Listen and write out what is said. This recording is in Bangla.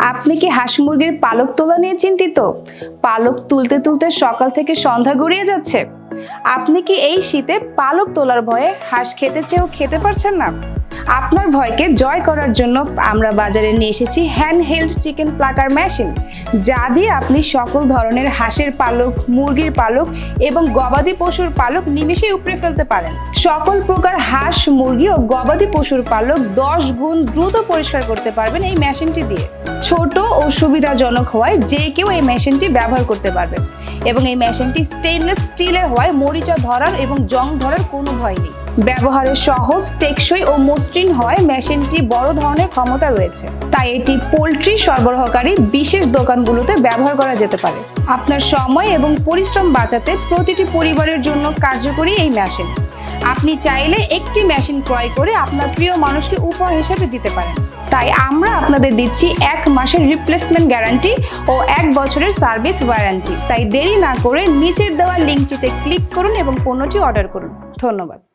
আপনি কি হাঁস মুরগির পালক তোলা নিয়ে চিন্তিত? পালক তুলতে তুলতে সকাল থেকে সন্ধ্যা গড়িয়ে যাচ্ছে। আপনি কি এই শীতে পালক তোলার ভয়ে হাঁস খেতে চেয়েও খেতে পারছেন না? আপনার ভয়কে জয় করার জন্য আমরা বাজারে নিয়ে এসেছি hand held chicken plucker machine যা দিয়ে আপনি সকল ধরনের হাঁসের পালক, মুরগির পালক এবং গবাদি পশুর পালক নিমেষেই উপড়ে ফেলতে পারেন। সকল প্রকার হাঁস, মুরগি ও গবাদি পশুর পালক দশ গুণ দ্রুত পরিষ্কার করতে পারবেন এই মেশিনটি দিয়ে। ছোট ও সুবিধাজনক হওয়ায় যে কেউ এই মেশিনটি ব্যবহার করতে পারবে এবং এই মেশিনটি স্টেনলেস স্টিলের হওয়ায় মরিচা ধরার এবং জং ধরার কোনো ভয় নেই। ব্যবহারে সহজ, টেকসই ও মসৃণ হয় মেশিনটি বড় ধরনের ক্ষমতা রয়েছে। তাই এটি পোলট্রি সরবরাহকারী বিশেষ দোকানগুলোতে ব্যবহার করা যেতে পারে। আপনার সময় এবং পরিশ্রম বাঁচাতে প্রতিটি পরিবারের জন্য কার্যকরী এই মেশিন। আপনি চাইলে একটি মেশিন ক্রয় করে আপনার প্রিয় মানুষকে উপহার হিসেবে দিতে পারেন। তাই আমরা আপনাদের দিচ্ছি এক মাসের রিপ্লেসমেন্ট গ্যারান্টি ও এক বছরের সার্ভিস ওয়ারেন্টি তাই দেরি না করে নিচের দেওয়া লিঙ্কটিতে ক্লিক করুন এবং পণ্যটি অর্ডার করুন। ধন্যবাদ।